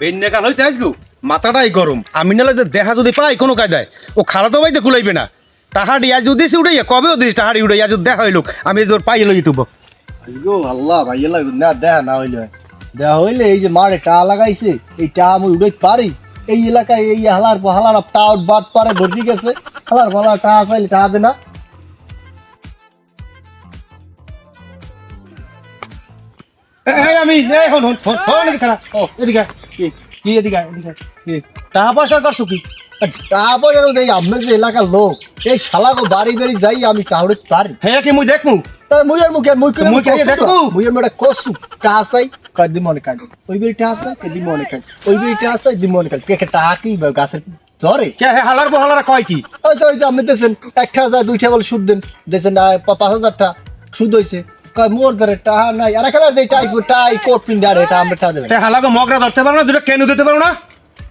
বেন্যাকাল হইতে আসগু? মাথাটাই গরম। আমি নালে যে দেখা যদি পাই কোনো কায়দায়। ও খালা তো বাইতে কুলাইবে না। তাহাড়ি আজ উদিস উড়াইয়া কবে উদিস তাহাড়ি উড়াই আজ দেখা হইল আমি তোর পাই এলো ইউটিউব আজগো আল্লাহ লাগবে না দেখা না হইলে। দেখা হইলে এই যে মারে টা লাগাইছে এই টা আমি উড়াইতে পারি। এই এলাকায় এই হালার হালার টা বাদ পারে ভর্তি গেছে। হালার হালার টা চাইলে টা দে না। এই আমি এই হন হন হন এদিকে ও। এদিকে। কি কি এদিকে এদিকে কি? টাকা পয়সা করছ কি আপনার যে এলাকার লোক এই শালাকে বাড়ি বাড়ি যাই আমি টা পারি হ্যাঁ কি মুই দেখমু? তার মুইয়ের মুখে মুই খাইয়ে দেখব? মুইয়ের মুখে কসু। চাই কাট দি মনে কাট ওই বেরি টা চাই কে দি মনে কাট ওই বেরি চাই দি মনে কাট কে টা কি গাছের ধরে? কে হে হালার বহালারা কয় কি? ওই তো ওই আপনি দেন একটা হাজার দুইটা বলে সুদ দেন। দেন পাঁচ হাজারটা সুদ হয়েছে মোর ধরে টাহা নাই। আর খেলার দেই টাই টাই কোট পিন্ডার এটা আমরা টা দেবে হালাকে মগরা ধরতে পারো না, দুটো কেন দিতে পারো না?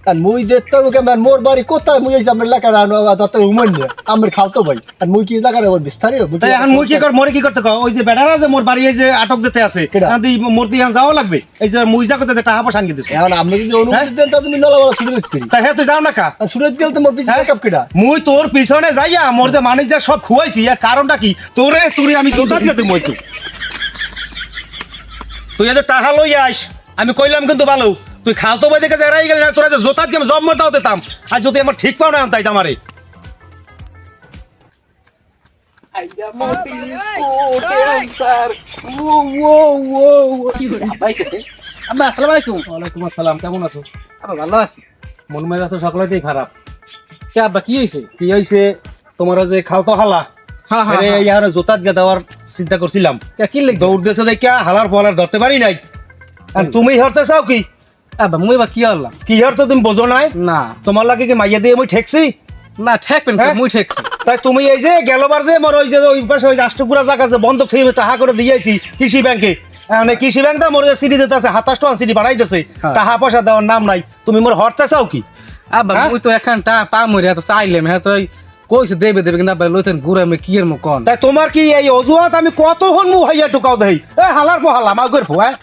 আর মুই দেখতে হবে কেমন মোর বাড়ি কোথায়? মুই এই আমরা এলাকার দত্ত উমন নিয়ে। আমার খালতো ভাই। আর মুই কি ওই বিস্তারে তাই এখন মুই কি কর মরে কি করতে কও? ওই যে বেড়ারা যে মোর বাড়ি এই যে আটক দিতে আছে তুই মোর দিয়ে যাওয়া লাগবে? এই যে মুই যা করতে টাকা পয়সা আনকে দিছে। এখন আপনি যদি অনুমতি দেন তা তুমি নলা বলা সুরেশ করি তাই হ্যাঁ তুই যাও না কা। আর সুরেশ গেল তো মোর পিছনে হ্যাঁ? কাপ কেডা? মুই তোর পিছনে যাইয়া মোর যে মানিক যা সব খুয়াইছি এর কারণটা কি? তোরে তুই আমি জোতা দিয়ে তুই মই তুই তুই টাকা লই আইস। আমি কইলাম কিন্তু ভালো। তুই খালতো বাই দেখে যারাই গেলি না তোরা যে জোতা দিয়ে আমি জব মরতাও দিতাম আর যদি আমার ঠিক পাও না তাই আমারে আব্বা আসসালামু আলাইকুম ওয়ালাইকুম আসসালাম কেমন আছো? ভালো আছি। মন মেজাজ তো সকলেতেই খারাপ। কে আব্বা কি হয়েছে কি হইছে? তোমার যে খালতো হালা হ্যাঁ হ্যাঁ হ্যাঁ। ইয়ার জোতাত দেওয়ার চিন্তা করছিলাম। দৌড় দেশে দেখা হালার পলার ধরতে পারি নাই। আর তুমি হরতে চাও কি? মুই বা কি হলাম কি হর তো তুমি বোঝো নাই? না। তোমার লাগে কি মাইয়া দিয়ে মই ঠেকছি? না ঠেকবেন হ্যাঁ? মুই ঠেকছি। তাই তুমি এই যে গেলবার যে মোর ওই যে ওই পাশে ওই রাষ্ট্রপুরা জায়গা যে বন্ধক থেকে টাকা করে দিয়েছি কৃষি ব্যাংকে মানে কৃষি ব্যাংক দা মোর সিডি দিতে আছে সাতাশ টাকা সিডি বাড়াই দিছে। হ্যাঁ। টাকা পয়সা দেওয়ার নাম নাই। তুমি মোর হরতে চাও কি? হ্যাঁ? মুই তো এখন টা পা মরি তো চাইলাম হ্যাঁ তো কইছে দেবে দেবে কিন্তু আব্বা লইতেন ঘুরে মে কি এর মো কোন তাই তোমার কি এই অজুহাত? আমি কত হন মু হাইয়া টুকাও দেই। এ হালার পো হালা মাগুর ফো হ্যাঁ?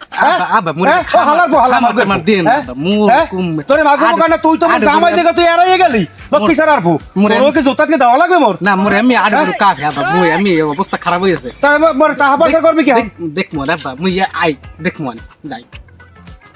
মুড়ি হ্যাঁ? ও খামা- হালার পো হালা মাগুর আমার দেন, মু- কুম- তোরে মাগুর কারণে তুই তো জামাই দেখে তুই এড়াইয়ে গেলি। লক্ষ্মী স্যার আর ফো মুড়ি- তোর কি জোতাকে দেওয়া লাগবে মোর? না মোর আমি আড হ্যাঁ? কাজ আব্বা মুই আমি এই অবস্থা খারাপ হয়ে গেছে। তাই মোর টাকা পয়সা করবি কি? দেখ মো আব্বা মুই আই দেখ মো যাই।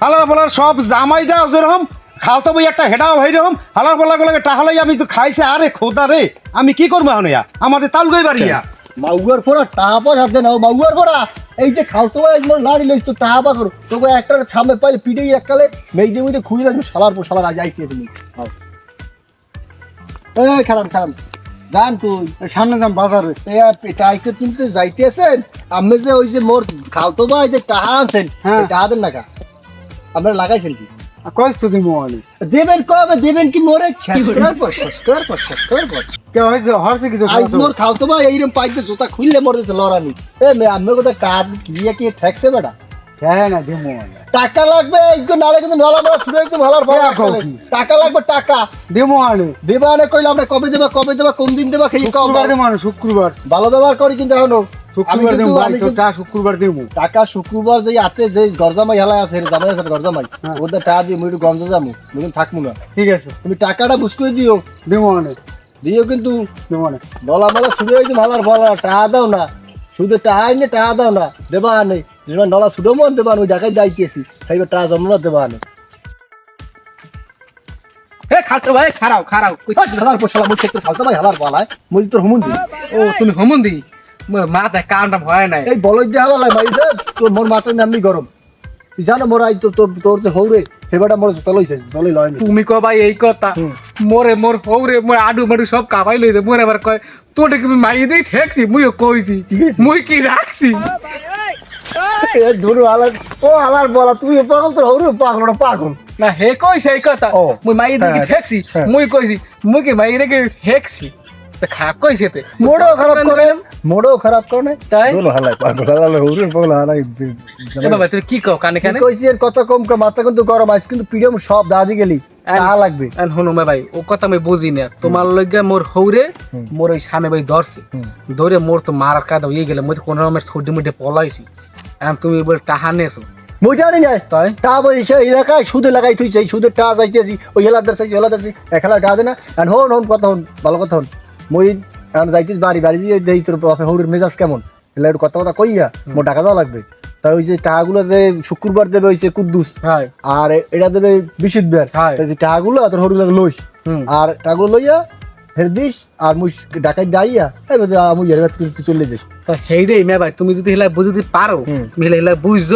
হালার বলার সব জামাই যাও যেরকম খালতো বই একটা হেডাও হই রকম হালার বলা গুলোকে টাহালাই আমি তো খাইছে আরে খোদা রে আমি কি করব এখন ইয়া? আমাদের তাল গই বাড়ি ইয়া। মাগুয়ার পড়া টাহা পয়সা দেন ও মাগুয়ার পড়া। এই যে খালতো ভাই মোর লাড়ি লইছ তো টাহা পা করো। তোকে একটা সামনে পাইলে পিঠে এককালে মেইদে মুইদে খুই লাগবে শালার পর শালার আজ আইতে তুমি। এই খারাপ খারাপ জান তুই সামনে যাম বাজারে। টাইকে কিনতে যাইতেছেন আমি যে ওই যে মোর খালতো ভাই যে টাহা আনছেন হ্যাঁ। টাহা দেন না আমরা লাগাইছেন কি? কইস তুই মোবাইলে দেবেন কবে দেবেন কি মোরে কে হইছে হরছে কি আইস মোর খালতো ভাই এইরকম পাইতে জুতা খুললে লড়ানি এ মে আমি কথা কাজ গিয়ে কি ঠেকছে বেটা হ্যাঁ না টাকা লাগবে এইগো নালে কিন্তু নলা শুনে একদম ভালার ভালো টাকা লাগবে টাকা দিমু আনে দেবা আনে কইলে আমরা কবে দেবা কবে দেবা কোন দিন দেবা খেয়ে মানে শুক্রবার ভালো ব্যবহার করি কিন্তু এখনও শুক্রবার দিমু ভাই তো টা শুক্রবার দিমু। টাকা শুক্রবার যে আতে যে গরজামাই হেলা আছে রে, জামাই আছে গরজামাই। হ্যাঁ। ওদের টাকা দিয়ে মুই একটু গঞ্জ যাব মুই থাকব না। ঠিক আছে। তুমি টাকাটা বুঝ করে দিও। দিমু আনে দিও কিন্তু। দিমু আনে বলা বলা শুনে হয়েছে ভালার বলা টাকা দাও না। শুধু টাকা এনে টাকা দাও না দেবা আনে। যেমন ডলা শুধু মন দেবা ওই যাইতেছি টাকা জমা দেবা আনে। হে খালতো ভাই খারাও খারাও কই ভাই হালার বলায় মুই তোর হুমুন দি ও তুমি হমন্দি মোর মাথায় কানটা ভয় নাই এই বলই দিয়ে মাই দে তোর মোর মাথায় নামনি গরম তুই জানো মোর আই তোর তোর তোর যে হৌরে সেবাটা মোর জুতা লইছে দলই লয় নি তুমি কো ভাই এই কথা। মোরে মোর হৌরে মোর আডু মাডু সব কাবাই লইছে মোরে এবার কয় তোটা কি মাই দেই ঠেকছি মুইও কইছি? মুই কি রাখছি ধরু হালার ও হালার বলা তুই পাগল তোর হৌরে পাগল ওটা পাগল না হে কইছে এই কথা। মুই মাই দেই হ্যাঁ, ঠেকছি হ্যাঁ। মুই কইছি মুই কি মাই রেগে ঠেকছি তা খারাপ কইছে তে মোড়ও খারাপ করে মোড়ও খারাপ করে তাই? দোনো হালাই পাগল হালালে হৌরে পাগল হালাই এ বাবা তুমি কি কও কানে কানে? কইছি এর কথা কম কা মাথা কিন্তু গরম আইস কিন্তু পিডিএম সব দাদি গেলি তা লাগবে। আন হনু ভাই ও কথা আমি বুঝি না। তোমার লইগা মোর হৌরে মোর ওই সামনে ভাই ধরছে। ধরে মোর তো মারার কাদা ইয়ে গেলে মুই তো কোনো রকমের ছুটি মুটে পলাইছি। এখন তুমি বলে টাহা নেছো। তাই? এলাকায় সুদে লাগাই তুই চাই সুদের টা যাইতেছি ওই হেলাদার চাইছি এক টা দে না। হন হন কথা হন ভালো কথা হন মই এখন যাইতিস বাড়ি বাড়ি যে দেই তোর বাপে হৌরের মেজাজ কেমন? এলা একটু কথা কথা কইয়া মোর টাকা দেওয়া লাগবে। তাই ওই যে টাকাগুলো যে শুক্রবার দেবে ওই যে কুদ্দুস আর এটা দেবে বিশুদ্ধ যে টাকাগুলো তোর হরু লাগে লইস। আর টাকাগুলো লইয়া ফের দিস আর মুই ডাকাই দাইয়া এবার মুই এর তুই চলে যাস। তো মে ভাই তুমি যদি হেলা বুঝতে পারো। তুমি হেলা হেলা বুঝছ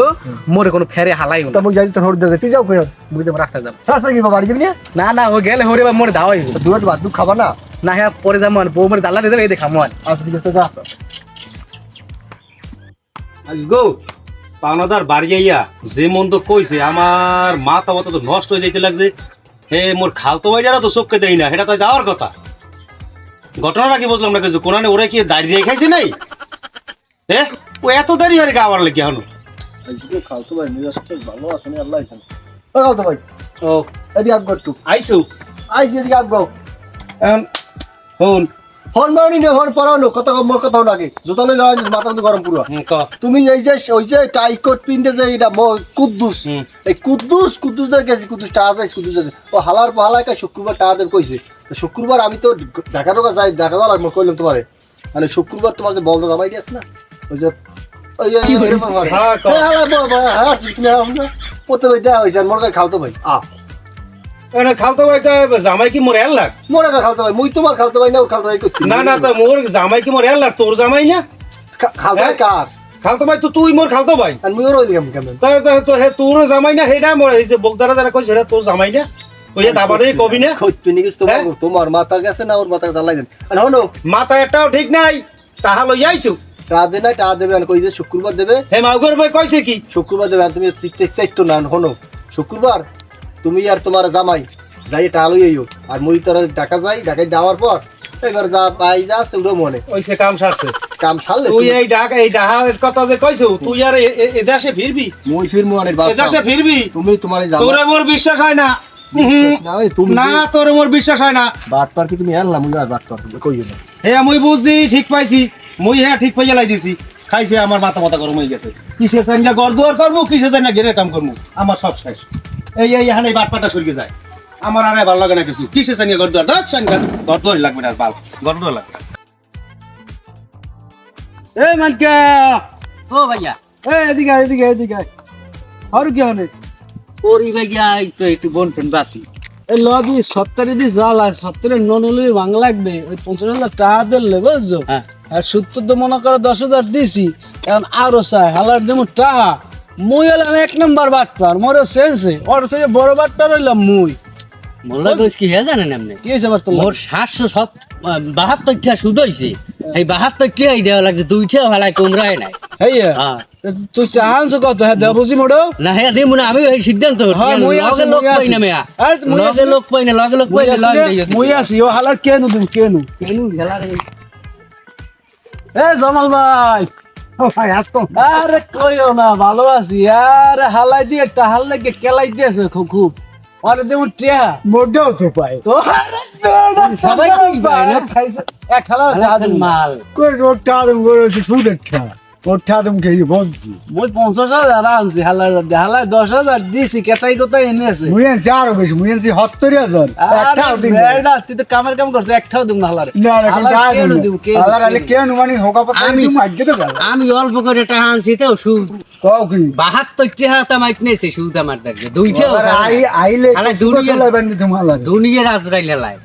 মোরে কোনো ফেরে হালাই তা মুই যাই হরু দেবে তুই যাও ফের বুঝতে রাস্তা যাব। রাস্তা কি বাড়ি যাবি না? না না ও গেলে হরে বা মোরে দুয়ার দু খাবা না? না হ্যাঁ পরে যাব বউ মোরে দালা দিয়ে দেবে এই দেখা মন আসবি তো যা। আজ গো পাওনাদার বাড়ি আইয়া যে মন্দ কইছে আমার মাথা মতো তো নষ্ট হয়ে যাইতে লাগছে। হে মোর খালতো ভাইটারা তো চোখকে দেই না সেটা তো যাওয়ার কথা। ঘটনাটা কি বুঝলাম না কিছু? কোনানে ওরা কি দাঁড়িয়ে খাইছে নাই? এ? ও এত দেরি হয় গাওয়ার লাগে হনো আজকে খালতো ভাই মেজাজটা ভালো আছে আল্লাহ জানে। ও খালতো ভাই ও। এদিকে আগ একটু। আইসু। আইসি এদিকে আগ এখন হন মারনি না ফোন পড়ানো কত মোর কথা লাগে। জোতা লই লয় মাথা তো গরম পুরো। তুমি এই যে ওই যে টাই কোট পিনতে যে এটা কুদ্দুস। এই কুদ্দুস কুদ্দুস দের গেছি কুদ্দুস টাকা যাইছে কুদ্দুস ও হালার পাহালায় কা শুক্রবার দের কইছে। শুক্রবার আমি তো ঢাকা ঢোকা যাই ঢাকা যাওয়া লাগবে কইলাম তোমারে। মানে শুক্রবার তোমার যে বলদা জামাই দিয়েছ না ওই যে করে। হ্যাঁ, হ্যাঁ, তুমি আমরা প্রথমে দেওয়া হয়েছে মোর কাছে খালতো ভাই। আ। এটা খালতো ভাই কয়, জামাই কি মোর এল লাগ? মোর কাছে খালতো ভাই মুই তোমার খালতো ভাই না ওর খালতো ভাই না না তো মোর জামাই কি মোর এল লাগ? তোর জামাই না? খালতো ভাই হ্যাঁ? কার? খালতো ভাই তো তুই মোর খালতো ভাই? আর মুই ওর ওই কেমন কেমন? তাই তাই তো তোর জামাই না হেডা মোর এই যে বগদারা যারা কইছে সেটা তোর জামাই না? ওই যে দাবারে কবি না? খোঁজতে নিয়ে তোমার হ্যাঁ? তোমার মাথা গেছে না ওর মাথা গেছে আর হনো মাথা একটাও ঠিক নাই তাহা লই আইছু? টা না টা দেবে কই যে শুক্রবার দেবে? হে মাউগর ভাই কইছে কি? শুক্রবার দেবে তুমি শিখতে চাইতো না হনো শুক্রবার তুমি আর তোমার জামাই যাই টা লই আইও আর মুই তোর টাকা যাই ঢাকায় দেওয়ার পর এবার যা পাই যা সেগুলো মনে। ওইসে কাম সারছে। কাম তুই এই ঢাকা এই ঢাকার কথা যে কইছো তুই আর এ- দেশে ফিরবি? মুই ফির মুয়ানের দেশে ফিরবি? তুমি তোমার তোরে মোর বিশ্বাস হয় না। না ওই তুমি না তোরে মোর বিশ্বাস হয় না। বাট পার কি তুমি? আনলা মুই বাট পার কই না। হে মুই বুঝছি ঠিক পাইছি। মুই হ্যাঁ ঠিক পাইয়া লাই দিছি। খাইছে আমার মাথা মাথা গরম হয়ে গেছে। কিসের চাই না গড় দুয়ার করব কিসের চাই না কাম করব? আমার সব শেষ। এই এই এখানে বাট পাটা সরিয়ে যায়। আমার আর ভালো লাগে না কিছু। কিসের দুয়ার? দুয়ার লাগবে না আর বাল। গড় দুয়ার লাগবে না। মানকা ও ভাইয়া। এ এদিকে এদিকে এদিকে। আর কি হনে ওরি ভাইয়া একটু একটু বন্টন বাসি। এই সত্তরে দি জাল আর সত্তরে নন হলে ভাঙ লাগবে। ওই পঞ্চাশ হাজার টাকা দিলে বুঝছ? হ্যাঁ। আর সত্তর তো মনে করো দশ হাজার দিছি এখন আরও চাই হালার দেবো টাকা। মুই হলাম এক নম্বর বাটপার মোরও সেন্সে ওর সে বড় বাটপার হইলাম মুই। মোল্লা কইস কি হ্যাঁ জানেন আপনি কি হয়েছে আবার মোর সাতশো সব বাহাত্তর টা সুদ হয়েছে এই বাহাত্তর টাই দেওয়া লাগছে দুইটা ভালাই কমরায় নাই। হইয়া? হ্যাঁ তুই আনছো কত? হ্যাঁ দেব বুঝি মোড়ো? না হ্যাঁ দিব না আমি সিদ্ধান্ত। হ্যাঁ, লগে লোক পাই। না মেয়া। আছি লগে লোক পাই না লগে লোক পাই না আছি লগে রে, দিয়ে দিবি। মুই আছি। ও হালার কেন তুমি কেন? কেন গেলা রে? এ জামাল ভাই। ভাই আরে কইও না ভালো আছি। আরে হালাই দিয়ে একটা হাল লাগে কেলাই দিয়েছে খুব খুব আরে দেবো টিয়া মোটাও তো পাই। তো সবাই এক হালা মাল। কই রোডটা আরম করেছি ফুডেরটা ওরটা আরম খেয়ে বসছি। মই পঞ্চাশ হাজার আনছি হালাই হালাই দশ হাজার দিছি কেতাই কোথায় এনেছে? মুই আনছি আরও বেশি মুই আনছি সত্তর হাজার। একটাও দিন। বেড়া, তুই তো কামের কাম করছিস একটাও দিব না হালারে। না না হালার টাকা কেন দিব, না। আলে কেন? মানে হোকা পাতা আমি- তুমি আজকে তো আমি অল্প করে টাকা আনছি তো সুদ। কও কি? বাহাত্তর টাকা মাইট নিয়েছে সুদ আমার দেখবে। দুইটা আই আইলে আলে দুনিয়া দুনিয়া- চলাইবেন নি তোমার লাগে দুনিয়ার আজরাইল হেলায়?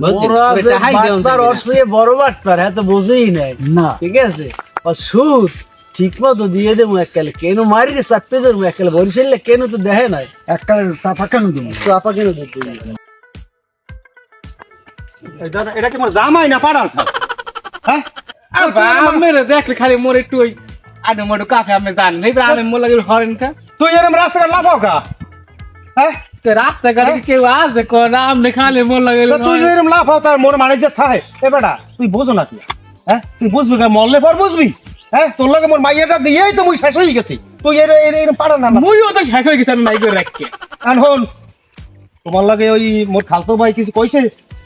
বড় আছে, বাটপার, না। চেয়ে বড় বাটপার, হ্যাঁ তো বোঝেই নাই। না। ঠিক আছে? আর সুদ ঠিক মতো দিয়ে দেবো এককালে। কেন মারি রে চাপে ধরবো এককালে? বরিশালে কেন তো দেখে নাই? একটা সাফা কেন তুমি তো কেন দাদা এটা কি মোর জামাই না পাড়ার হ্যাঁ? মেরে দেখলে খালি মোর একটু ওই আডু মাডু কাফে আপনি জানেন এইবার আমি মোর লাগে হরেন কা? তুই এরম রাস্তাঘাট লাফাও কা? হ্যাঁ? তো রাস্তাঘাটে কি কেউ আছে কোন? আপনি খালি মোর লাগে তুই এরম লাফাও তার মোর মানে যে থাকে এ বেটা তুই বোঝো না তুই। হ্যাঁ? তুই বুঝবি না মরলে পর বুঝবি। হ্যাঁ? তোর লগে মোর মাইয়াটা দিয়েই তো মুই শেষ হয়ে গেছি। তুই এর এর এরম পাড়া না মুইও তো শেষ হয়ে গেছি আমি রাখকে হন। তোমার লাগে ওই মোর খালতো ভাই কিছু কইছে?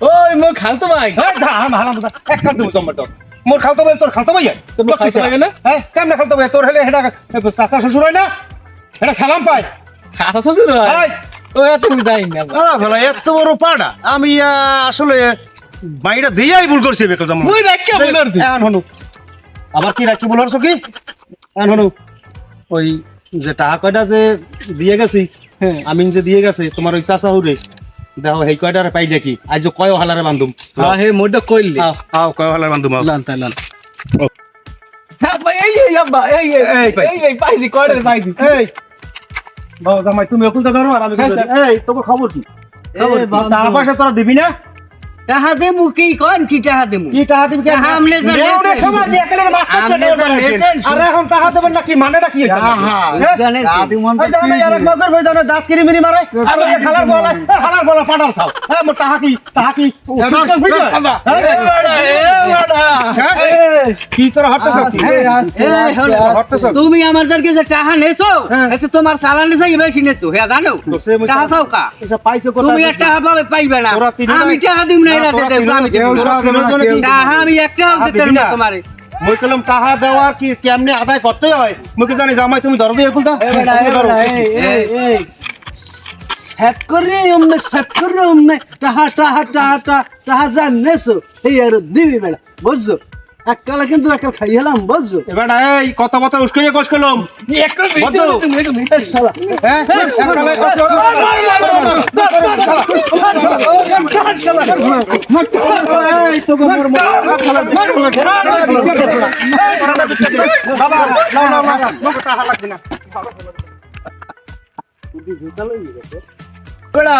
ওই মোর খালতো ভাই। হ্যাঁ হারাম এক দেবো তোর মোর খালতো ভাই তোর খালতো ভাই? তো মোর খালতো ভাই না? হ্যাঁ কেমনে খালতো ভাই? তোর হলে হেডা চাচা শ্বশুর হয় না? এটা সালাম পাই খাতা শ্বশুর হয়? ওই তুমি যাই না। এত বড় পাড়া। আমি আসলে মাইটা দিয়াই ভুল করছি মুই বলে আসছি। এখন হনু আবার কি রাখি বলার কি? এখন হনু ওই যে টাকা কয়টা যে দিয়ে গেছি হ্যাঁ। আমি যে দিয়ে গেছে তোমার ওই চাষা হুরে দেখো কয়টারে পাই দেখি। আজ যে কয় হালারে বান্ধুম। হ্যাঁ হে মোটা কইলি আও আও কয় হালারে বান্ধুম আও। লান তাই লান। হ্যাঁ এই এই আব্বা এই এই এই এই এই পাইছি কয়টা পাইছি? এই। বাবা জামাই তুমি এখন তো ধরো আর আমি কি এই তোকে খবর কি? খবর টাকা পয়সা তোরা দিবি না? টাহা দেমু কি কোন কি টাহা দেমু কি দিবি আমনে নেওয়ার সময় দিয়ে আর এখন টাকা দেবেন না কি মানেটা কি হইছে? হ্যাঁ, হ্যাঁ? জানেন মন এই দেখো না, ইয়ার এক মগর হয়ে যাও না, কিরি মিরি মারে। আর ওই খালার বলা, খালার বলা ফাটার। এ মোর টাকা কি, টাকা কি? বুঝলে? হ্যাঁ? হ্যাঁ? কি তোরা? এই, হটতেছ? তুমি আমাদেরকে যে টাহা নেছো হ্যাঁ। এতে তোমার চালানে চাই বেশি নেছো হ্যাঁ জানো টাহা চাও কা তুমি টাহা পাবে পাইবে না আমি টাহা দিব না টাহা আমি একটাও দিতে না? তোমারে। মুই কলম কি কেমনে আদায় করতে হয়? মুই কি জানি জামাই তুমি ধরবি এগুলো। সেট করে অমনে সেট করে অমনে টাহা টাহা টাহা টাহা টাহা যা নেছো এই আর দিবি বেড়া বুঝছ? এককালে কিন্তু একাল খাই হেলাম বুঝছ এবার এই কথা কথা উস্করিয়ে কোষ করলাম হ্যাঁ এককালে বাবা, না। বেড়া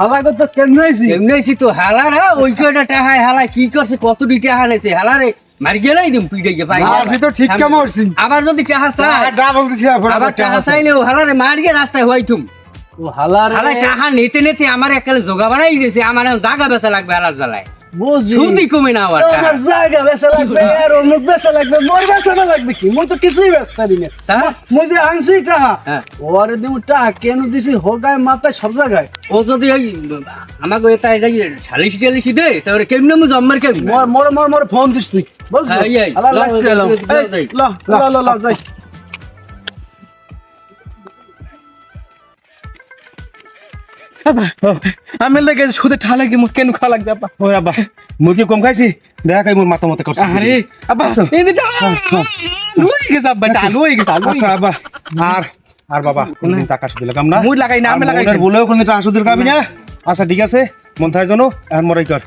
হালা কত কেন আইছি? এমনি তো? হালা না ওই কয়টা টাহা হালা কি করছে কত ডি টাহা নেছে? হালারে মার গেলাই দিম পিটাই গে ভাই মারছি তো ঠিক কাম করছি। আবার যদি টাহা চাই ডাবল দিছি আবার টাহা চাইলে ও হালারে মার গে রাস্তায় হইতুম ও হালার। হালা টাহা নিতে নিতে আমার একালে জোগা বানাই দিয়েছে আমার জাগা বেচা লাগবে হালার জ্বালায়। সুদি কমে না আবার। আমার জায়গা বেচা লাগবে আর অমুক বেচা লাগবে মোর বেচা না লাগবে কি? মই তো কিছুই বেচতে পারি না। তা? মই যে আনছি টাহা হ্যাঁ। ওরে দিমু টাহা কেন দিছি? হোগায় মাথায় সব জায়গায়। ও যদি ওই আমাকে এটাই যাই সালিশি টালিশি দে তাহলে কেমনে মু জম্মার কেমনে? মোর মোর মোর ফোন দিস তুই আল্লাহ লাগছে। ল ল ল ল আমি লাগে সুদে ঠালা কি কেন খাওয়া লাগবে আপা ওই আব্বা কি কম খাইছি? দেখা মোর মাথা মতে করছে। আরে আব্বা এই যে হয়ে গেছে আব্বা এটা আলু গেছে আলু আচ্ছা আব্বা আর আর বাবা কোনদিন টাকা শুধু লাগাম না। মুই লাগাই না, আমি লাগাই বলেও কোনদিন টাকা শুধু লাগাবি না। আচ্ছা ঠিক আছে মন থাই জানো এখন মরাই কর।